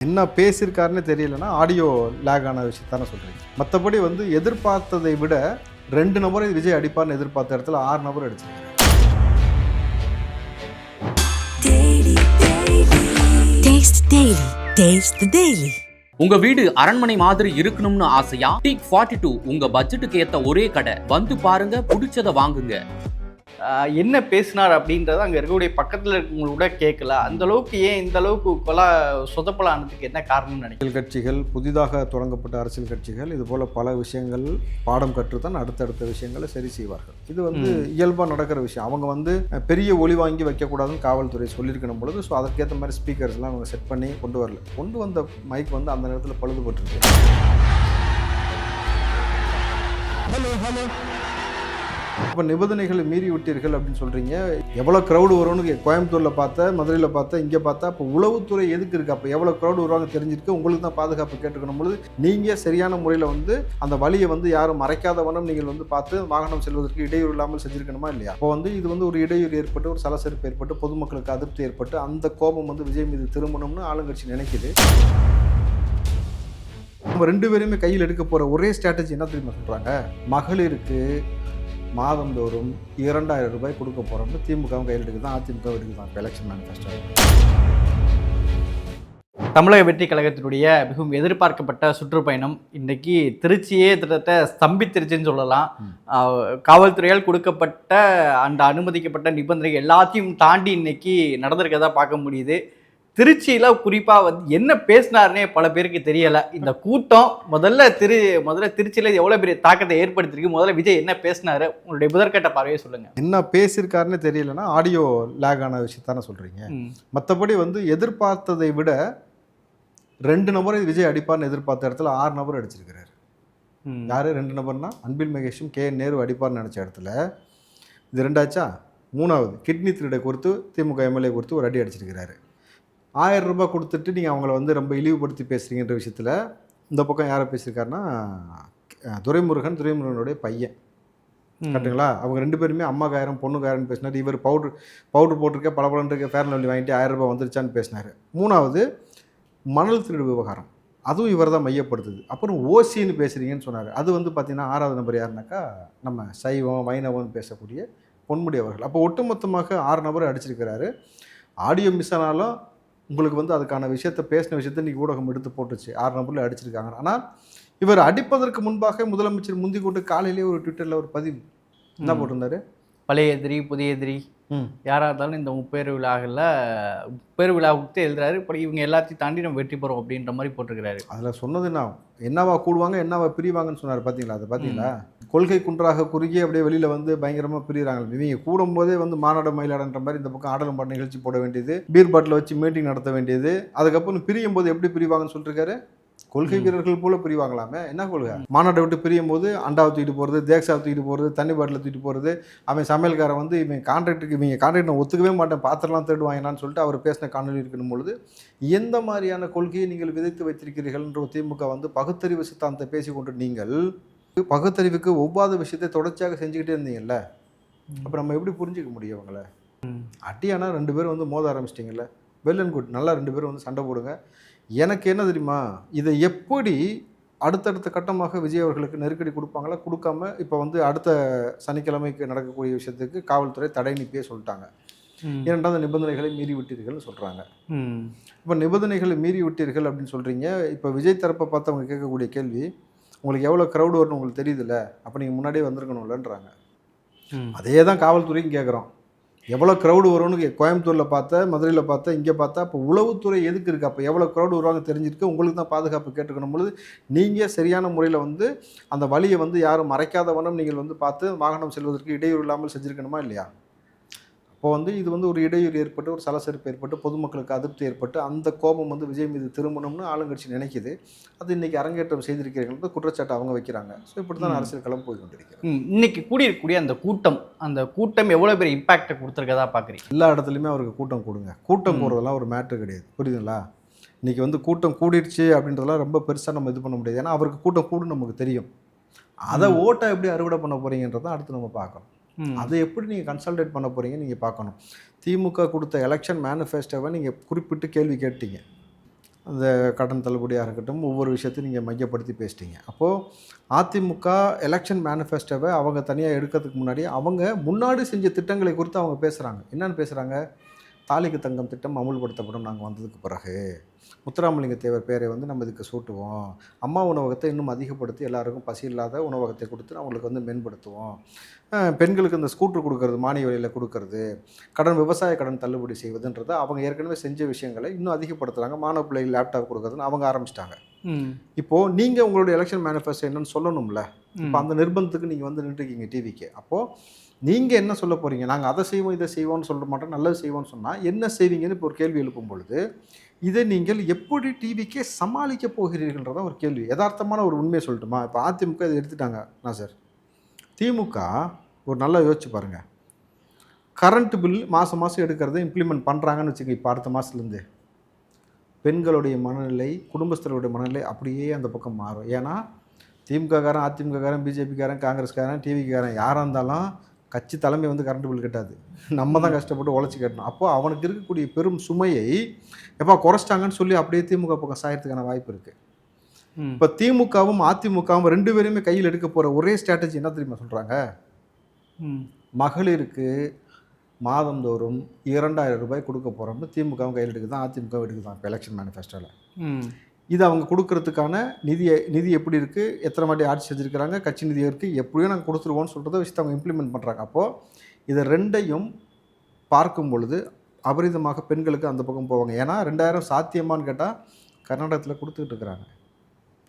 என்ன பேசியிருக்காருன்னு தெரியலனா ஆடியோ லேக் ஆன விஷயத்தானே சொல்கிறீங்க மற்றபடி வந்து எதிர்பார்த்ததை விட ரெண்டு நபரை விஜய் அடிப்பார்னு எதிர்பார்த்த இடத்துல ஆறு நபர் அடிச்சிருக்காரு. Taste Daily. Taste the Daily. உங்க வீடு அரண்மனை மாதிரி இருக்கணும்னு ஆசையா? டீக் ஃபார்ட்டி டூ உங்க பட்ஜெட்டுக்கு ஏத்த ஒரே கடை. வந்து பாருங்க பிடிச்சத வாங்குங்க. என்ன பேசினார் அப்படின்றத அங்கே இருக்கக்கூடிய பக்கத்தில் இருக்கவங்க கூட கேட்கல. அந்த அளவுக்கு ஏன் இந்த அளவுக்கு கொலா சொதப்பலானதுக்கு என்ன காரணம்னு நினைக்கிறேன் கட்சிகள் புதிதாக தொடங்கப்பட்ட அரசியல் கட்சிகள் இது போல பல விஷயங்கள் பாடம் கற்றுத்தான் அடுத்தடுத்த விஷயங்களை சரி செய்வார்கள். இது வந்து இயல்பாக நடக்கிற விஷயம். அவங்க வந்து பெரிய ஒளி வாங்கி வைக்கக்கூடாதுன்னு காவல்துறை சொல்லியிருக்கணும் பொழுது ஸோ அதற்கேற்ற மாதிரி ஸ்பீக்கர்ஸ்லாம் அவங்க செட் பண்ணி கொண்டு வரல. கொண்டு வந்த மைக் வந்து அந்த நேரத்தில் பழுதுபட்டிருக்கு இப்போ நிபந்தனைகளை மீறி விட்டீர்கள் அப்படின்னு சொல்கிறீங்க எவ்வளோ க்ரௌடு வரும்னு கோயம்புத்தூரில் பார்த்தா மதுரையில் பார்த்தா இங்கே பார்த்தா அப்போ உளவுத்துறை எதுக்கு இருக்குது அப்போ எவ்வளோ க்ரௌடு வருவாங்க தெரிஞ்சிருக்கு. உங்களுக்கு தான் பாதுகாப்பு கேட்டுக்கணும் பொழுது நீங்கள் சரியான முறையில் வந்து அந்த வழியை வந்து யாரும் மறைக்காத வண்ணம் நீங்கள் வந்து பார்த்து வாகனம் செல்வதற்கு இடையூறு இல்லாமல் செஞ்சுருக்கணுமா இல்லையா? அப்போ வந்து இது வந்து ஒரு இடையூறு ஏற்பட்டு ஒரு சலசரிப்பு ஏற்பட்டு பொதுமக்களுக்கு அதிருப்தி ஏற்பட்டு அந்த கோபம் வந்து விஜய் மீது திரும்பணும்னு ஆளுங்கட்சி நினைக்குது. நம்ம ரெண்டு பேருமே கையில் எடுக்க போகிற ஒரே ஸ்ட்ராட்டஜி என்ன தெரியுமா சொல்கிறாங்க மகளிருக்கு மாதந்தோறும் இரண்டாயிரம் ரூபாய் கொடுக்க போகிறோம்னு திமுகவும் கையில் எடுக்குது தான் அதிமுக எடுக்குதான் இப்போ எலெக்ஷன் மேனிஃபெஸ்டோ தமிழக வெற்றி கழகத்தினுடைய மிகவும் எதிர்பார்க்கப்பட்ட சுற்றுப்பயணம் இன்னைக்கு திருச்சியே கிட்டத்தட்ட ஸ்தம்பித்திருச்சுன்னு சொல்லலாம். காவல்துறையால் கொடுக்கப்பட்ட அந்த அனுமதிக்கப்பட்ட நிபந்தனைகள் எல்லாத்தையும் தாண்டி இன்னைக்கு நடந்திருக்கதா பார்க்க முடியுது. திருச்சியில குறிப்பா வந்து என்ன பேசினாருன்னே பல பேருக்கு தெரியல. இந்த கூட்டம் முதல்ல திரு முதல்ல திருச்சியில எவ்வளவு பெரிய தாக்கத்தை ஏற்படுத்திருக்கு முதல்ல விஜய் என்ன பேசினாரு? உங்களுடைய முதற்கட்ட பார்வையை சொல்லுங்க. என்ன பேசியிருக்காருன்னு தெரியலனா ஆடியோ லேக் ஆன விஷயத்தானே சொல்கிறீங்க. மற்றபடி வந்து எதிர்பார்த்ததை விட ரெண்டு நபரை விஜய் அடிப்பார்னு எதிர்பார்த்த இடத்துல ஆறு நபர் அடிச்சிருக்கிறாரு. யார்? ரெண்டு நபர்னா அன்பில் மகேஷும் கே நேரு அடிப்பார்னு நினச்ச இடத்துல இது ரெண்டாச்சா? மூணாவது கிட்னி திருடை குறித்து திமுக எம்எல்ஏ குறித்து ஒரு அடி அடிச்சிருக்கிறாரு. ஆயிரம் ரூபாய் கொடுத்துட்டு நீங்கள் அவங்கள வந்து ரொம்ப இழிவுபடுத்தி பேசுகிறீங்கன்ற விஷயத்தில் இந்த பக்கம் யாரை பேசியிருக்காருன்னா துரைமுருகன் துரைமுருகனுடைய பையன். கரெக்டுங்களா அவங்க ரெண்டு பேருமே அம்மாக்கு ஆயிரம் பொண்ணுக்கு ஆயிரம் பேசினார். இவர் பவுட்ரு பவுடர் போட்டிருக்க பல இருக்க ஃபேர் லவ்லி வாங்கிட்டு ஆயிரம் ரூபாய் வந்துருச்சான்னு பேசினார். மூணாவது மணல் திருடு விவகாரம். அதுவும் இவர் தான் மையப்படுத்துது. அப்புறம் ஓசின்னு பேசுகிறீங்கன்னு சொன்னார். அது வந்து பார்த்தீங்கன்னா ஆறாவது நபர் யாருனாக்கா நம்ம சைவம் வைணவம்னு பேசக்கூடிய பொன்முடி அவர்கள். அப்போ ஒட்டுமொத்தமாக ஆறு நபர் அடிச்சிருக்கிறாரு. ஆடியோ மிஸ் ஆனாலும் உங்களுக்கு வந்து அதுக்கான விஷயத்தை பேசின விஷயத்தை இன்றைக்கி ஊடகம் எடுத்து போட்டுச்சு. ஆறு நபரில் அடிச்சிருக்காங்க. ஆனால் இவர் அடிப்பதற்கு முன்பாக முதலமைச்சர் முந்தி கூட்டு காலையிலேயே ஒரு ட்விட்டரில் ஒரு பதிவு. என்ன. போட்டிருந்தாரு? பழைய எதிரி புதிய எதிரி. யாராக இருந்தாலும் இந்த முப்பேறு விழாவில் முப்பேறு விழாவுக்கு எழுதுறாரு. இப்போ இவங்க எல்லாத்தையும் தாண்டி நம்ம வெற்றி பெறோம் அப்படின்ற மாதிரி போட்டிருக்கிறாரு. அதில் சொன்னது என்ன என்னவா கூடுவாங்க என்னவா பிரிவாங்கன்னு சொன்னார் பார்த்தீங்களா அதை பார்த்தீங்களா கொள்கை குன்றாக குறுகி அப்படியே வெளியில் வந்து பயங்கரமாக பிரிகிறாங்க இவங்க கூடும்போதே வந்து மாநாடு மயிலாடன்ற மாதிரி இந்த பக்கம் ஆடலும் பாட்டு நிகழ்ச்சி போட வேண்டியது. பீர் பாட்டில் வச்சு மீட்டிங் நடத்த வேண்டியது. அதுக்கப்புறம் பிரியும் போது எப்படி பிரிவாங்கன்னு சொல்லிருக்காரு கொள்கை வீரர்கள் போல பிரிவாங்களாமே? என்ன கொள்கை? மாநாட்டை விட்டு பிரியும் போது அண்டாவை தூக்கிட்டு போகிறது தேக்ஸாவை தூக்கிட்டு போகிறது தண்ணி பாட்டில் தூக்கிட்டு போகிறது அவன் சமையல்காரன் வந்து இவன் கான்ட்ராக்டுக்கு இவங்க கான்ட்ராக்ட் நான் ஒத்துக்கவே மாட்டேன் பாத்திரம்லாம் திருடுவாங்களான்னு சொல்லிட்டு அவர் பேசின காணொலி இருக்கணும் பொழுது எந்த மாதிரியான கொள்கையை நீங்கள் விதைத்து வைத்திருக்கிறீர்கள்ன்ற திமுக வந்து பகுத்தறிவு சித்தாந்தத்தை பேசி கொண்டு நீங்கள் பகுத்தறிவுக்கு ஒவ்வாத விஷயத்தை தொடர்ச்சியாக செஞ்சுக்கிட்டே இருந்தீங்கல்ல? அப்போ நம்ம எப்படி புரிஞ்சுக்க முடியும் அவங்கள? அட்டியானா ரெண்டு பேரும் வந்து மோத ஆரம்பிச்சிட்டிங்கல்ல? வெல் அண்ட் குட் நல்லா ரெண்டு பேரும் வந்து சண்டை போடுங்க. எனக்கு என்ன தெரியுமா? இதை எப்படி அடுத்தடுத்த கட்டமாக விஜய் அவர்களுக்கு நெருக்கடி கொடுப்பாங்களா கொடுக்காம இப்போ வந்து அடுத்த சனிக்கிழமைக்கு நடக்கக்கூடிய விஷயத்துக்கு காவல்துறை தடை நீப்பியே சொல்லிட்டாங்க. இரண்டாவது நிபந்தனைகளை மீறி விட்டீர்கள்னு சொல்கிறாங்க. இப்போ நிபந்தனைகளை மீறி விட்டீர்கள் அப்படின்னு சொல்கிறீங்க இப்போ விஜய் தரப்பை பார்த்து அவங்க கேட்கக்கூடிய கேள்வி உங்களுக்கு எவ்வளோ க்ரௌடு வரும்னு உங்களுக்கு தெரியுதுல்ல? அப்போ நீங்கள் முன்னாடியே வந்திருக்கணும்லன்றாங்க. அதே தான் காவல்துறையும் கேட்குறோம். எவ்வளோ க்ரௌடு வரும்னு கே- கோயம்புத்தூரில் பார்த்தேன் மதுரையில் பார்த்தேன் இங்கே பார்த்தா அப்போ உளவுத்துறை எதுக்கு இருக்குது அப்போ எவ்வளோ க்ரௌடு வருவாங்க தெரிஞ்சிருக்கு. உங்களுக்கு தான் பாதுகாப்பு கேட்டுக்கணும் பொழுது நீங்கள் சரியான முறையில் வந்து அந்த வழியை வந்து யாரும் மறைக்காத வண்ணம் நீங்கள் வந்து பார்த்து வாகனம் செல்வதற்கு இடையூறு இல்லாமல் செஞ்சுருக்கணுமா இல்லையா? அப்போ வந்து இது வந்து ஒரு இடையூறு ஏற்பட்டு ஒரு சலசரிப்பு ஏற்பட்டு பொதுமக்களுக்கு அதிருப்தி ஏற்பட்டு அந்த கோபம் வந்து விஜய் மீது திரும்பணும்னு ஆளுங்கட்சி நினைக்குது. அது இன்னைக்கு அரங்கேற்றம் செய்திருக்கிறீர்கள் குற்றச்சாட்டு அவங்க வைக்கிறாங்க. ஸோ இப்படி தான். அரசியல் களம் போய் கொண்டிருக்கிறது ம். இன்னைக்கு கூடியிருக்கக்கூடிய அந்த கூட்டம் அந்த கூட்டம் எவ்வளோ பெரிய இம்பாக்டை கொடுத்துருக்கதா பார்க்குறீங்க? எல்லா இடத்துலையுமே அவருக்கு கூட்டம் கூடுங்க. கூட்டம். போடுறதெல்லாம் ஒரு மேட்ரு கிடையாது. புரியுதுங்களா? இன்னைக்கு வந்து கூட்டம் கூடிடுச்சு அப்படின்றதெல்லாம் ரொம்ப பெருசாக நம்ம இது பண்ண முடியாது. ஏன்னா அவருக்கு கூட்டம் கூடும் நமக்கு தெரியும். அதை. ஓட்டை எப்படி அறுவடை பண்ண போறீங்கன்றதை அடுத்து நம்ம பார்க்கணும். அதை எப்படி நீங்கள் கன்சல்டேட் பண்ண போகிறீங்க நீங்கள் பார்க்கணும். திமுக கொடுத்த எலெக்ஷன் மேனிஃபெஸ்டோவை நீங்கள் குறிப்பிட்டு கேள்வி கேட்டீங்க. அந்த கடன் தள்ளுபடியாக இருக்கட்டும் ஒவ்வொரு விஷயத்தையும் நீங்கள் மையப்படுத்தி பேசிட்டீங்க. அப்போது அதிமுக எலெக்ஷன் மேனிஃபெஸ்டோவை அவங்க தனியாக எடுக்கிறதுக்கு முன்னாடி அவங்க முன்னாடி செஞ்ச திட்டங்களை குறித்து அவங்க பேசுகிறாங்க என்னென்னு பேசுகிறாங்க தாலிக்கு தங்கம் திட்டம் அமுல்படுத்தப்படும். நாங்கள் வந்ததுக்கு பிறகு. முத்துராமலிங்க தேவர் பேரை வந்து நம்ம இதுக்கு சூட்டுவோம். அம்மா உணவகத்தை இன்னும் அதிகப்படுத்தி எல்லாருக்கும் பசி இல்லாத உணவகத்தை கொடுத்து அவங்களுக்கு வந்து மேம்படுத்துவோம். பெண்களுக்கு இந்த ஸ்கூட்டர் கொடுக்கறது மானிய விலையில் கொடுக்கறது கடன் விவசாய கடன் தள்ளுபடி செய்வதுன்றதை அவங்க ஏற்கனவே செஞ்ச விஷயங்களை இன்னும் அதிகப்படுத்துகிறாங்க மாணவ பிள்ளைகள் லேப்டாப் கொடுக்கறதுன்னு அவங்க ஆரம்பிச்சிட்டாங்க. இப்போது நீங்கள் உங்களுடைய எலெக்ஷன் மேனிஃபெஸ்டோ என்னன்னு சொல்லணும்ல? இப்போ அந்த நிர்பந்தத்துக்கு நீங்கள் வந்து நின்றுருக்கீங்க டிவிக்கு அப்போது நீங்கள் என்ன சொல்ல போகிறீங்க நாங்கள் அதை செய்வோம் இதை செய்வோம்னு சொல்ல மாட்டோம் நல்லது செய்வோம்னு சொன்னால் என்ன செய்வீங்கன்னு இப்போ ஒரு கேள்வி எழுப்பும் பொழுது இதை நீங்கள் எப்படி டிவிக்கே சமாளிக்க போகிறீர்கள்ன்றதான் ஒரு கேள்வி. யதார்த்தமான ஒரு உண்மையை சொல்லட்டுமா? இப்போ அதிமுக இதை எடுத்துட்டாங்க நான் சார். திமுக ஒரு நல்லா யோசிச்சு பாருங்கள் கரண்ட் பில் மாதம் மாதம் எடுக்கிறத இம்ப்ளிமெண்ட் பண்ணுறாங்கன்னு வச்சுக்க இப்போ அடுத்த மாதத்துலேருந்து பெண்களுடைய மனநிலை குடும்பஸ்தர்களுடைய மனநிலை அப்படியே அந்த பக்கம் மாறும். ஏன்னா திமுககாரன் அதிமுககாரன் பிஜேபிக்காரன் காங்கிரஸ்காரன் டிவிக்காரன் யாராக இருந்தாலும் கட்சி தலைமை வந்து கரண்ட் பில் கட்டாது. நம்ம தான் கஷ்டப்பட்டு உழைச்சி கட்டணும். அப்போது அவனுக்கு இருக்கக்கூடிய பெரும் சுமையை எப்போ குறைச்சிட்டாங்கன்னு சொல்லி அப்படியே திமுக பக்கம் சாயறதுக்கான வாய்ப்பு இருக்குது. இப்போ திமுகவும் அதிமுகவும் ரெண்டு பேருமே கையில் எடுக்க போகிற ஒரே ஸ்ட்ராட்டஜி என்ன தெரியுமா சொல்கிறாங்க மகளிருக்கு மாதந்தோறும் இரண்டாயிரம் ரூபாய் கொடுக்க போகிறோம்னு திமுகவும் கையில் எடுக்குது தான் அதிமுக எடுக்குது தான் இப்போ எலெக்ஷன் மேனிஃபெஸ்டோவில் இது அவங்க கொடுக்கறதுக்கான நிதியை நிதி எப்படி இருக்குது எத்தனை வாட்டி ஆட்சி செஞ்சுருக்கிறாங்க? கட்சி நிதி இருக்குது எப்படியும் நாங்கள் கொடுத்துருவோம்னு சொல்கிறத விஷயத்தை அவங்க இம்ப்ளிமெண்ட் பண்ணுறாங்க அப்போது இதை ரெண்டையும் பார்க்கும் பொழுது அபரிதமாக பெண்களுக்கு அந்த பக்கம் போவாங்க. ஏன்னா ரெண்டாயிரம் சாத்தியமான்னு கேட்டால் கர்நாடகத்தில் கொடுத்துட்டு இருக்கிறாங்க.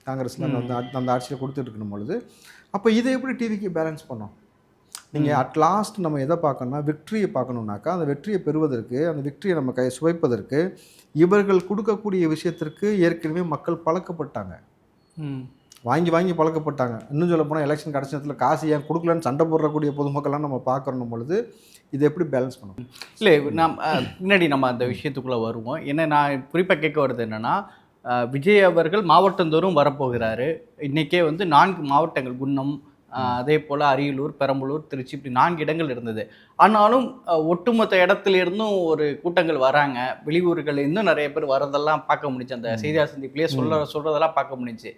காங்கிரஸில் அந்த அந்த ஆட்சியில் கொடுத்துட்டு இருக்கணும் பொழுது. அப்போ இதை எப்படி டிவிக்கு பேலன்ஸ் பண்ணோம்? நீங்கள் அட் லாஸ்ட் நம்ம எதை பார்க்கணும்னா விக்ட்ரியை பார்க்கணுன்னாக்கா அந்த வெற்றியை பெறுவதற்கு அந்த விக்ட்ரியை நம்ம கை சுவைப்பதற்கு இவர்கள் கொடுக்கக்கூடிய விஷயத்திற்கு ஏற்கனவே மக்கள் பழக்கப்பட்டாங்க. வாங்கி வாங்கி பழக்கப்பட்டாங்க. இன்னும் சொல்ல போனால் எலெக்ஷன் கடைசி நேரத்தில் காசு ஏன் கொடுக்கலன்னு சண்டை போடுறக்கூடிய பொதுமக்கள்லாம் நம்ம பார்க்கணும் பொழுது இதை எப்படி பேலன்ஸ் பண்ணணும்? இல்லை நாம் பின்னாடி நம்ம அந்த விஷயத்துக்குள்ளே வருவோம். என்ன நான் குறிப்பாக கேட்க வருது என்னன்னா விஜய் அவர்கள் மாவட்டந்தோறும் வரப்போகிறாரு. இன்றைக்கே வந்து நான்கு மாவட்டங்கள் குன்னம் அதே போல் அரியலூர் பெரம்பலூர் திருச்சி இப்படி நான்கு இடங்கள் இருந்தது. ஆனாலும் ஒட்டுமொத்த இடத்துல இருந்தும் ஒரு கூட்டங்கள் வராங்க. வெளியூர்கள் இன்னும் நிறைய பேர் வரதெல்லாம் பார்க்க முடிஞ்சு அந்த செய்தியாளர் சந்திப்பிலேயே சொல்ல சொல்கிறதெல்லாம் பார்க்க முடிஞ்சு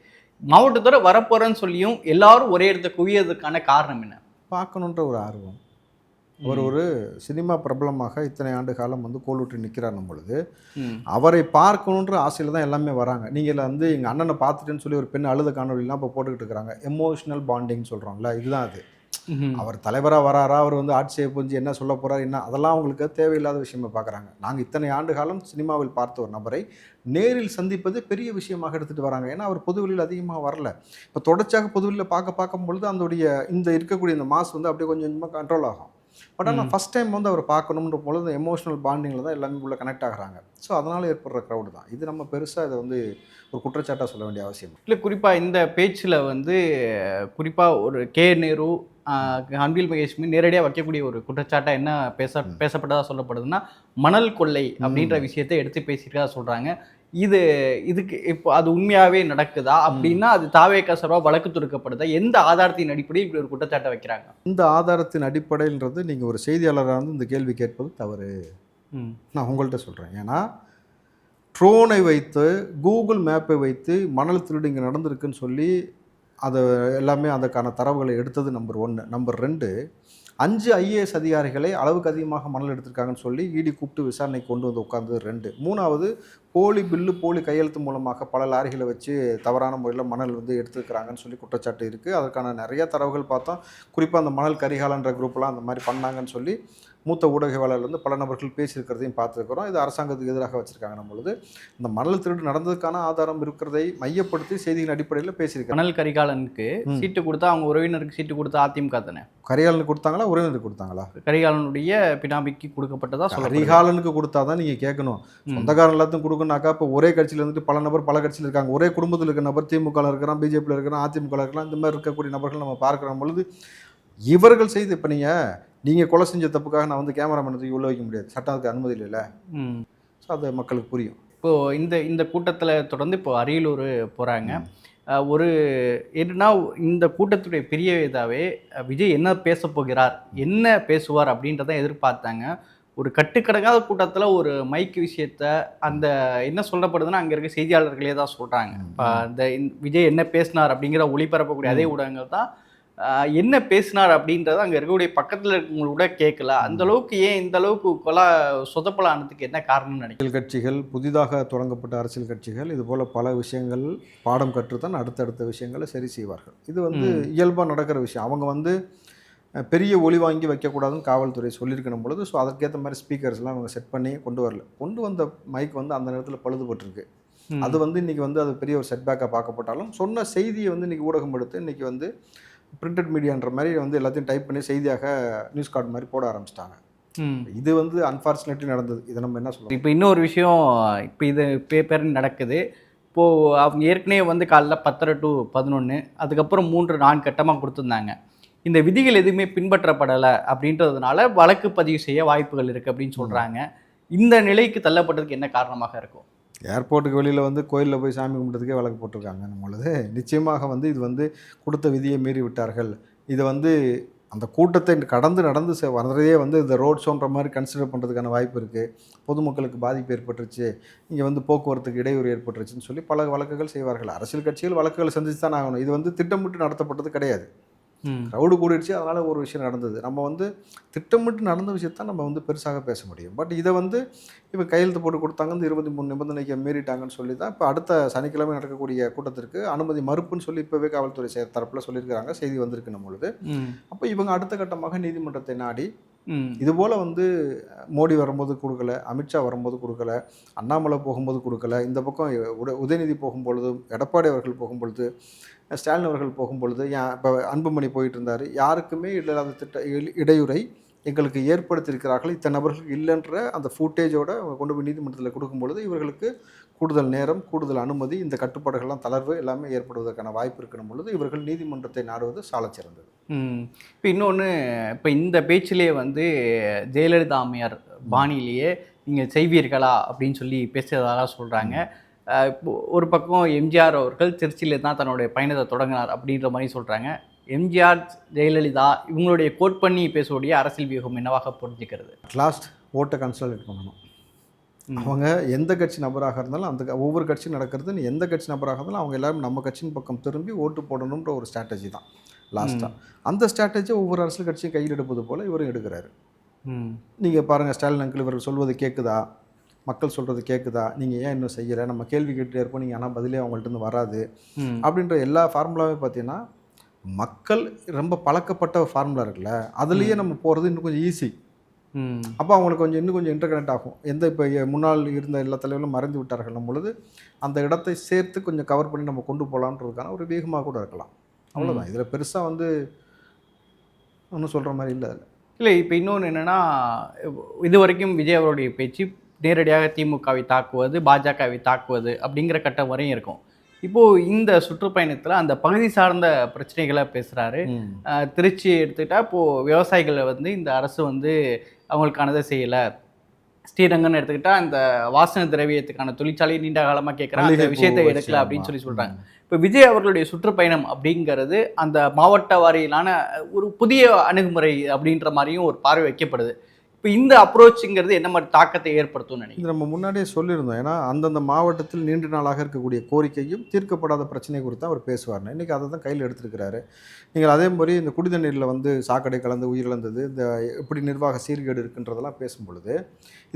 மாவட்டத்தோட வரப்போகிறேன்னு சொல்லியும் எல்லாரும் ஒரே இடத்த குவியறதுக்கான காரணம் என்ன? பார்க்கணுன்ற ஒரு ஆர்வம். அவர் ஒரு சினிமா பிரபலமாக இத்தனை ஆண்டு காலம் வந்து கோலுற்றி நிற்கிறார் பொழுது. அவரை பார்க்கணுன்ற ஆசையில் தான் எல்லாமே வராங்க. நீங்கள் வந்து எங்கள் அண்ணனை பார்த்துட்டேன்னு சொல்லி ஒரு பெண் அழுத காணொலிலாம் இப்போ போட்டுக்கிட்டு இருக்கிறாங்க. எமோஷனல் பாண்டிங் சொல்கிறோம்ல இதுதான் அது. அவர் தலைவராக வராரா அவர் வந்து ஆட்சியை புரிஞ்சு என்ன சொல்ல போறார் என்ன? அதெல்லாம் அவங்களுக்கு தேவையில்லாத விஷயமா பார்க்குறாங்க நாங்கள் இத்தனை ஆண்டு காலம் சினிமாவில் பார்த்த ஒரு நபரை நேரில் சந்திப்பது பெரிய விஷயமாக எடுத்துகிட்டு வராங்க. ஏன்னா அவர் பொதுவெளியில் அதிகமாக வரல. இப்போ தொடர்ச்சியாக பொதுவெளியில் பார்க்க பார்க்கும் பொழுது அதோடைய இந்த இருக்கக்கூடிய இந்த மாஸ் வந்து அப்படியே கொஞ்சம் கொஞ்சமாக கண்ட்ரோல் ஆகும். பட் ஆனால் ஃபஸ்ட் டைம் வந்து அவர் பார்க்கணுன்ற பொழுது எமோஷனல் பாண்டிங்கில் தான் எல்லாமே உள்ள கனெக்ட் ஆகுறாங்க. ஸோ அதனால் ஏற்படுற க்ரௌடு தான். இது நம்ம பெருசாக இதை வந்து ஒரு குற்றச்சாட்டாக சொல்ல வேண்டிய அவசியம் இல்லை. குறிப்பாக இந்த பேச்சில் வந்து குறிப்பாக ஒரு கே நேரு அன்பில் மகேஷ்மி நேரடியாக வைக்கக்கூடிய ஒரு குற்றச்சாட்டாக என்ன பேச பேசப்பட்டதாக சொல்லப்படுதுன்னா மணல் கொள்ளை அப்படின்ற விஷயத்தை எடுத்து பேசியிருக்கா சொல்கிறாங்க இது இதுக்கு இப்போ அது உண்மையாகவே நடக்குதா? அப்படின்னா அது தாவேக்கா சார்பாக வழக்கு தொடுக்கப்படுதா? எந்த ஆதாரத்தின் அடிப்படையில் இப்படி ஒரு குற்றச்சாட்டை வைக்கிறாங்க? இந்த ஆதாரத்தின் அடிப்படையில்ன்றது நீங்கள் ஒரு செய்தியாளராக வந்து இந்த கேள்வி கேட்பது தவறு. நான் உங்கள்கிட்ட சொல்கிறேன் ஏன்னா ட்ரோனை வைத்து கூகுள் மேப்பை வைத்து மணல் திருடு இங்கே நடந்திருக்குன்னு சொல்லி அதை எல்லாமே அதுக்கான தரவுகளை எடுத்தது நம்பர் ஒன்று நம்பர் ரெண்டு அஞ்சு ஐஏஎஸ் அதிகாரிகளை அளவுக்கு அதிகமாக மணல் எடுத்திருக்காங்கன்னு சொல்லி இடி கூப்பிட்டு விசாரணைக்கு கொண்டு வந்து உட்கார்ந்தது ரெண்டு. மூணாவது போலி பில்லு போலி கையெழுத்து மூலமாக பல லாரிகளை வச்சு தவறான முறையில் மணல் வந்து எடுத்துருக்கிறாங்கன்னு சொல்லி குற்றச்சாட்டு இருக்குது அதற்கான நிறைய தரவுகள் பார்த்தோம். குறிப்பாக அந்த மணல் கரிகாலன்ற குரூப்லாம் அந்த மாதிரி பண்ணாங்கன்னு சொல்லி மூத்த ஊடகவியலாளர் வந்து பல நபர்கள் பேசியிருக்கிறதையும் பார்த்துருக்குறோம். இது அரசாங்கத்துக்கு எதிராக வச்சுருக்காங்க பொழுது. இந்த மணல் திருடு நடந்ததுக்கான ஆதாரம் இருக்கிறதை மையப்படுத்தி செய்தியின் அடிப்படையில் பேசியிருக்காங்க. மணல் கரிகாலனுக்கு. சீட்டு கொடுத்தா அவங்க உறவினருக்கு சீட்டு கொடுத்தா அதிமுக தானே? கரிகாலனுக்கு கொடுத்தாங்களா உறவினருக்கு கொடுத்தாங்களா? கரிகாலனுடைய பினாமிக்கு கொடுக்கப்பட்டதா சொல்ல கரிகாலனுக்கு கொடுத்தா தான் நீங்கள் கேட்கணும். சொந்தக்காரன் எல்லாத்தையும் கொடுக்கணுனாக்கா இப்போ ஒரே கட்சியில் இருந்துட்டு பல நபர் பல கட்சியில் இருக்காங்க. ஒரே குடும்பத்தில் இருக்க நபர் திமுகவில் இருக்கிறான் பிஜேபியில் இருக்கிறான் அதிமுகவில் இருக்கிறான் இந்த மாதிரி இருக்கக்கூடிய நபர்கள் நம்ம பார்க்குற பொழுது இவர்கள் செய்து இப்போ நீங்கள் நீங்கள் கொலை செஞ்ச தப்புக்காக நான் வந்து கேமராமேன் தூக்கி உள்ள வைக்க முடியாது. சட்டம் அதுக்கு அனுமதி இல்லைல்ல. ம். ஸோ அது மக்களுக்கு புரியும். இப்போ இந்த இந்த கூட்டத்தில் தொடர்ந்து இப்போ அரியலூர் போகிறாங்க ஒரு என்னன்னா இந்த கூட்டத்துடைய பெரிய இதாகவே விஜய் என்ன பேச போகிறார் என்ன பேசுவார் அப்படின்றத எதிர்பார்த்தாங்க. ஒரு கட்டுக்கடங்காத கூட்டத்தில் ஒரு மைக் விஷயத்த அந்த என்ன சொல்லப்படுதுன்னா அங்கே இருக்க செய்தியாளர்களே தான் சொல்கிறாங்க இப்போ அந்த இந்த விஜய் என்ன பேசினார் அப்படிங்கிற ஒளிபரப்பக்கூடிய அதே ஊடகங்கள் தான் என்ன பேசினார் அப்படின்றத அங்கே இருக்கக்கூடிய பக்கத்தில் இருக்கவங்களோட கேட்கல. அந்த அளவுக்கு ஏன் இந்த அளவுக்கு கொலா சொதப்பலானதுக்கு என்ன காரணம்னு நினைக்கிறேன் கட்சிகள் புதிதாக தொடங்கப்பட்ட அரசியல் கட்சிகள் இது போல பல விஷயங்கள் பாடம் கற்றுத்தான் அடுத்தடுத்த விஷயங்களை சரி செய்வார்கள். இது வந்து இயல்பாக நடக்கிற விஷயம். அவங்க வந்து பெரிய ஒளி வாங்கி வைக்கக்கூடாதுன்னு காவல்துறை சொல்லியிருக்கணும் பொழுது ஸோ அதற்கேற்ற மாதிரி ஸ்பீக்கர்ஸ்லாம் அவங்க செட் பண்ணி கொண்டு வரல. கொண்டு வந்த மைக் வந்து அந்த நேரத்தில் பழுதுபட்டிருக்கு. அது வந்து இன்னைக்கு வந்து அது பெரிய ஒரு செட்பேக்காக பார்க்கப்பட்டாலும் சொன்ன செய்தியை வந்து இன்னைக்கு ஊடகம் எடுத்து இன்னைக்கு வந்து பிரிண்டட் மீடியான்ற மாதிரி வந்து எல்லாத்தையும் டைப் பண்ணி செய்தியாக நியூஸ் கார்டு மாதிரி போட ஆரம்பிச்சிட்டாங்க. இது வந்து அன்ஃபார்ச்சுனேட்லி நடந்தது. இதை நம்ம என்ன சொல்றோம் இப்போ இன்னொரு விஷயம் இப்போ இது பேப்பர் நடக்குது. இப்போது அவங்க ஏற்கனவே வந்து காலைல பத்தரை டு பதினொன்று அதுக்கப்புறம் மூன்று நான்கு கட்டமாக கொடுத்துருந்தாங்க. இந்த விதிகள் எதுவுமே பின்பற்றப்படலை அப்படின்றதுனால வழக்கு பதிவு செய்ய வாய்ப்புகள் இருக்குது அப்படின்னு சொல்கிறாங்க இந்த நிலைக்கு தள்ளப்பட்டதுக்கு என்ன காரணமாக இருக்கும்? ஏர்போர்ட்டுக்கு வெளியில் வந்து கோயிலில் போய் சாமி கும்பிட்டதுக்கே வழக்கு போட்டிருக்காங்க நம்மளது நிச்சயமாக வந்து இது வந்து கொடுத்த விதியை மீறி விட்டார்கள். இதை வந்து அந்த கூட்டத்தை கடந்து நடந்து வர்றதே வந்து இந்த ரோட் ஷோன்ற மாதிரி கன்சிடர் பண்ணுறதுக்கான வாய்ப்பு இருக்குது பொதுமக்களுக்கு பாதிப்பு ஏற்பட்டுருச்சு. இங்கே வந்து போக்குவரத்துக்கு இடையூறு ஏற்பட்டுருச்சுன்னு சொல்லி பல வழக்குகள் செய்வார்கள். அரசியல் கட்சிகள் வழக்குகள் சந்தித்து தான் ஆகணும். இது வந்து திட்டமிட்டு நடத்தப்பட்டது கிடையாது. க்ரௌடு கூடிடுச்சு அதனால் ஒரு விஷயம் நடந்தது. நம்ம வந்து திட்டமிட்டு நடந்த விஷயத்தான் நம்ம வந்து பெருசாக பேச முடியும். பட் இதை வந்து இப்போ கையெழுத்து போட்டு கொடுத்தாங்க இந்த இருபத்தி மூணு நிபந்தனைக்கு மீறிட்டாங்கன்னு சொல்லி தான் இப்போ அடுத்த சனிக்கிழமை நடக்கக்கூடிய கூட்டத்திற்கு அனுமதி மறுப்புன்னு சொல்லி இப்போவே காவல்துறை தரப்புல சொல்லியிருக்கிறாங்க செய்தி வந்திருக்கு நம்மளுது அப்போ இவங்க அடுத்த கட்டமாக நீதிமன்றத்தை நாடி இதுபோல் இது போல் வந்து மோடி வரும்போது கொடுக்கல அமித்ஷா வரும்போது கொடுக்கல அண்ணாமலை போகும்போது கொடுக்கல இந்த பக்கம் உட உதயநிதி போகும்பொழுதும் எடப்பாடி அவர்கள் போகும்பொழுது ஸ்டாலின் அவர்கள் போகும்பொழுது ஏன் இப்போ அன்புமணி போயிட்டு இருந்தார். யாருக்குமே இல்லாத திட்ட இ- இடையூறை எங்களுக்கு ஏற்படுத்தியிருக்கிறார்கள். இத்தனை நபர்களுக்கு இல்லைன்ற அந்த ஃபூட்டேஜோடு கொண்டு போய் நீதிமன்றத்தில் கொடுக்கும்பொழுது இவர்களுக்கு கூடுதல் நேரம் கூடுதல் அனுமதி இந்த கட்டுப்பாடுகள்லாம் தளர்வு எல்லாமே ஏற்படுவதற்கான வாய்ப்பு இருக்கணும் பொழுது இவர்கள் நீதிமன்றத்தை நாடுவது சாலச் சிறந்தது. இப்போ இன்னொன்று இப்போ இந்த பேச்சிலே வந்து ஜெயலலிதா அம்மையார் பாணியிலேயே நீங்கள் செய்வீர்களா அப்படின்னு சொல்லி பேசுறதாக சொல்கிறாங்க இப்போ ஒரு பக்கம் எம்ஜிஆர் அவர்கள் திருச்சியில் தான் தன்னுடைய பயணத்தை தொடங்கினார் அப்படின்ற மாதிரி சொல்கிறாங்க எம்ஜிஆர் ஜெயலலிதா இவங்களுடைய கோட் பண்ணி பேசக்கூடிய அரசியல் வியூகம் என்னவாக புரிஞ்சுக்கிறது? லாஸ்ட் ஓட்டை கன்சல்டேட் பண்ணணும் அவங்க எந்த கட்சி நபராக இருந்தாலும் அந்த ஒவ்வொரு கட்சி நடக்கிறது எந்த கட்சி நபராக இருந்தாலும் அவங்க எல்லாரும் நம்ம கட்சியின் பக்கம் திரும்பி ஓட்டு போடணுன்ற ஒரு ஸ்ட்ராட்டஜி தான். லாஸ்ட்டாக அந்த ஸ்ட்ராட்டஜி ஒவ்வொரு அரசியல் கட்சியும் கையில் எடுப்பது போல் இவரும் எடுக்கிறாரு. நீங்கள் பாருங்கள் ஸ்டாலின் அங்கிள் இவர் சொல்வது கேட்குதா மக்கள் சொல்கிறது கேட்குதா நீங்கள் ஏன் இன்னும் செய்யலை? நம்ம கேள்வி கேட்டுட்டே இருப்போம். நீங்கள் ஆனால் பதிலே அவங்கள்ட்ட இருந்து வராது. அப்படின்ற எல்லா ஃபார்முலாவே பார்த்தீங்கன்னா மக்கள் ரொம்ப பழக்கப்பட்ட ஃபார்முலா இருக்குல்ல அதுலேயே நம்ம போகிறது இன்னும் கொஞ்சம் ஈஸி அப்போ அவங்களுக்கு கொஞ்சம் இன்னும் கொஞ்சம் இன்டர்கனெக்ட் ஆகும். எந்த இப்போ முன்னாள் இருந்த எல்லா தலைவர்களும் மறைந்து விட்டார்கள் பொழுது அந்த இடத்தை சேர்த்து கொஞ்சம் கவர் பண்ணி நம்ம கொண்டு போகலான்றதுக்கான ஒரு வேகமாக கூட இருக்கலாம். அவ்வளோதான் இதில் பெருசாக வந்து ஒன்றும் சொல்கிற மாதிரி இல்லை அதில். இல்லை இப்போ இன்னொன்று என்னென்னா இது வரைக்கும் விஜய் அவருடைய பேச்சு நேரடியாக திமுகவை தாக்குவது பாஜகவை தாக்குவது அப்படிங்கிற கட்டம் வரையும் இருக்கும். இப்போது இந்த சுற்றுப்பயணத்தில் அந்த பகுதி சார்ந்த பிரச்சனைகளை பேசுகிறாரு திருச்சி எடுத்துக்கிட்டா இப்போது விவசாயிகளை வந்து இந்த அரசு வந்து அவங்களுக்கானதை செய்யலை. ஸ்ரீரங்கம்னு எடுத்துக்கிட்டா அந்த வாசன திரவியத்துக்கான தொழிற்சாலையை நீண்ட காலமாக கேட்குறாங்க அந்த விஷயத்தை எடுக்கல அப்படின்னு. சொல்லி சொல்கிறாங்க இப்போ விஜய் அவர்களுடைய சுற்றுப்பயணம் அப்படிங்கிறது அந்த மாவட்ட வாரியிலான ஒரு புதிய அணுகுமுறை அப்படின்ற மாதிரியும் ஒரு பார்வை வைக்கப்படுது. இப்போ இந்த அப்ரோச்சுங்கிறது என்ன மாதிரி தாக்கத்தை ஏற்படுத்தும்னு நினைக்கிறேன் நம்ம முன்னாடியே சொல்லியிருந்தோம். ஏன்னா அந்தந்த மாவட்டத்தில் நீண்ட நாளாக இருக்கக்கூடிய கோரிக்கையும் தீர்க்கப்படாத பிரச்சனை குறித்து அவர் பேசுவார் இன்றைக்கி அதை தான் கையில் எடுத்திருக்கிறாரு. நீங்கள் அதே மாதிரி இந்த குடிதண்ணீரில் வந்து சாக்கடை கலந்து உயிரிழந்தது இந்த எப்படி நிர்வாக சீர்கேடு இருக்குன்றதெல்லாம் பேசும் பொழுது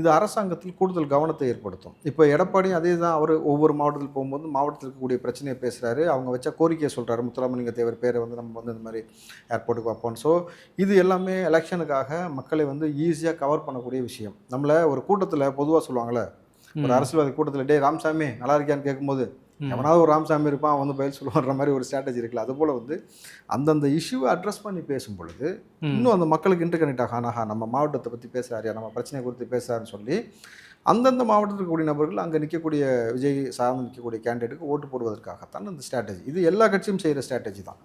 இது அரசாங்கத்தில் கூடுதல் கவனத்தை ஏற்படுத்தும். இப்போ எடப்பாடியும் அதே தான் அவர் ஒவ்வொரு மாவட்டத்தில் போகும்போது மாவட்டத்தில் இருக்கக்கூடிய பிரச்சனையை பேசுகிறாரு அவங்க வச்ச கோரிக்கையை சொல்கிறாரு முத்துராமலிங்க தேவர் பேரை வந்து நம்ம வந்து இந்த மாதிரி ஏர்போர்ட்டுக்கு வைப்போம் ஸோ இது எல்லாமே எலெக்ஷனுக்காக மக்களை வந்து ஈஸியாக கவர் பண்ணக்கூடிய விஷயம். நம்மளை ஒரு கூட்டத்தில் பொதுவாக சொல்லுவாங்கள்ல ஒரு அரசியல்வாதி கூட்டத்தில் டேய் ராமசாமி நல்லா இருக்கியான்னு கேட்கும்போது எவனாவது ஒரு ராமசாமி இருப்பான் வந்து பதில் சொல்லுவான்ற மாதிரி ஒரு ஸ்ட்ராட்டஜி இருக்குல்ல. அதுபோல் வந்து அந்தந்த இஷ்யூவை அட்ரஸ் பண்ணி பேசும் பொழுது இன்னும் அந்த மக்களுக்கு இன்டர்கனெக்ட் ஆக ஆனாஹா நம்ம மாவட்டத்தை பற்றி பேசுகிறாரியா நம்ம பிரச்சனை குறித்து பேசுகிறாருன்னு சொல்லி அந்தந்த மாவட்டத்தில் இருக்கக்கூடிய நபர்கள் அங்கே நிற்கக்கூடிய விஜய் சார்ந்து நிற்கக்கூடிய கேண்டிடேட்டுக்கு ஓட்டு போடுவதற்காகத்தான் இந்த ஸ்ட்ராட்டஜி இது எல்லா கட்சியும் செய்கிற ஸ்ட்ராட்டஜி தான்.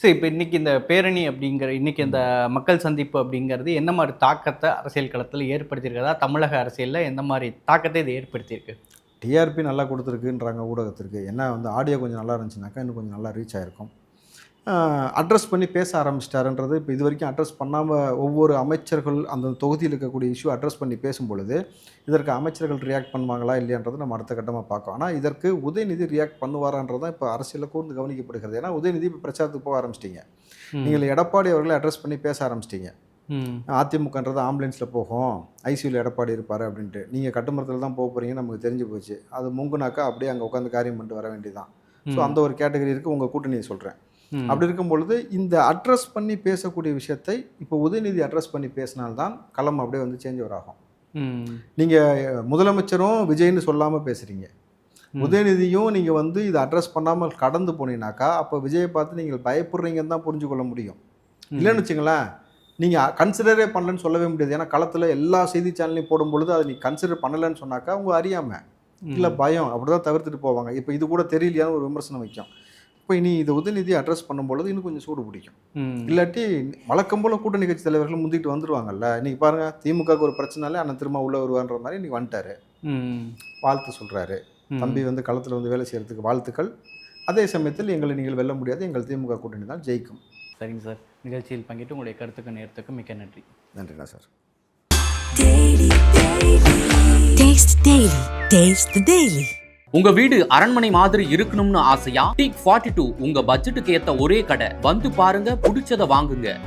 சரி இப்போ இன்றைக்கி இந்த பேரணி அப்படிங்கிற இன்னைக்கு இந்த மக்கள் சந்திப்பு அப்படிங்கிறது என்ன மாதிரி தாக்கத்தை அரசியல் களத்தில் ஏற்படுத்தியிருக்கிறதா? தமிழக அரசியலில் எந்த மாதிரி தாக்கத்தை இது ஏற்படுத்தியிருக்கு? டிஆர்பி நல்லா கொடுத்துருக்குன்றாங்க ஊடகத்திற்கு. என்ன வந்து ஆடியோ கொஞ்சம் நல்லா இருந்துச்சுனாக்கா இன்னும் கொஞ்சம் நல்லா ரீச் ஆயிருக்கும். அட்ரஸ் பண்ணி பேச ஆரம்பிச்சிட்டாருன்றது இப்போ இது வரைக்கும் அட்ரஸ் பண்ணாமல் ஒவ்வொரு அமைச்சர்கள் அந்த தொகுதியில் இருக்கக்கூடிய இஷ்யூ அட்ரஸ் பண்ணி பேசும் பொழுது இதற்கு அமைச்சர்கள் ரியாக்ட் பண்ணுவாங்களா இல்லையான்றது நம்ம அடுத்த கட்டமாக பார்க்கோம் ஆனால் இதற்கு உதயநிதி ரியாக்ட் பண்ணுவாரான்றது தான் இப்போ அரசியலில் கூர்ந்து கவனிக்கப்படுகிறது. ஏன்னா உதயநிதி இப்போ பிரச்சாரத்துக்கு போக ஆரம்பிச்சிட்டிங்க. நீங்கள் எடப்பாடி அவர்களை அட்ரஸ் பண்ணி பேச ஆரம்பிச்சிட்டிங்க. அதிமுகன்றது ஆம்புலன்ஸில் போகும். ஐசியூவில் எடப்பாடி இருப்பார் அப்படின்ட்டு. நீங்கள் கட்டுமரத்தில் தான் போக போகிறீங்க நமக்கு தெரிஞ்சு போச்சு. அது முங்குனாக்கா அப்படியே அங்கே உட்காந்து காரியம் பண்ணிட்டு வர வேண்டியதான் ஸோ அந்த ஒரு கேட்டகரி இருக்குது உங்கள் கூட்டணியை சொல்கிறேன். அப்படி இருக்கும் பொழுது இந்த அட்ரஸ் பண்ணி பேசக்கூடிய விஷயத்தை இப்போ உதயநிதி அட்ரஸ் பண்ணி பேசினால்தான் களம் அப்படியே வந்து சேஞ்ச் ஓவர் ஆகும். நீங்கள் முதலமைச்சரும் விஜய்னு சொல்லாமல் பேசுகிறீங்க உதயநிதியும் நீங்கள் வந்து இதை அட்ரஸ் பண்ணாமல் கடந்து போனீங்கன்னாக்கா அப்போ விஜயை பார்த்து நீங்கள் பயப்படுறீங்கன்னு தான் புரிஞ்சு கொள்ள முடியும். இல்லைன்னு வச்சுங்களேன் நீங்கள் கன்சிடரே பண்ணலன்னு சொல்லவே முடியாது. ஏன்னா களத்தில் எல்லா செய்தி சேனல்லையும் போடும் பொழுது அதை நீ கன்சிடர் பண்ணலைன்னு சொன்னாக்கா அவங்க அறியாமல் இல்லை பயம் அப்படி தான் தவிர்த்துட்டு போவாங்க. இப்போ இது கூட தெரியலையான்னு ஒரு விமர்சனம் வைக்கும். இப்போ இனி இது உதயநிதி அட்ரஸ் பண்ணும்பொழுது இன்னும் கொஞ்சம் சூடு பிடிக்கும். இல்லாட்டி வழக்கம் போல கூட்டணி கட்சி தலைவர்கள் முந்திட்டு வந்துருவாங்கல்ல. இன்னைக்கு பாருங்க திமுகவுக்கு ஒரு பிரச்சனைனாலே அண்ணன் திரும்ப உள்ள வருவான்ற மாதிரி இன்னைக்கு வந்துட்டாரு. ம். வாழ்த்து சொல்றாரு. ம். தம்பி வந்து களத்தில் வந்து வேலை செய்யறதுக்கு வாழ்த்துக்கள். அதே சமயத்தில் எங்களை நீங்கள் வெல்ல முடியாது எங்கள் திமுக கூட்டணி தான் ஜெயிக்கும். சரிங்க சார். நிகழ்ச்சியில் பங்கேற்று உங்களுடைய கருத்துக்கு நேரத்துக்கு மிக்க நன்றி. நன்றிண்ணா sir. Taste the Daily. Taste the Daily. உங்க வீடு அரண்மனை மாதிரி இருக்கணும்னு ஆசையா? டீக் ஃபார்ட்டி டூ உங்க பட்ஜெட்டுக்கு ஏத்த ஒரே கடை. வந்து பாருங்க பிடிச்சத வாங்குங்க.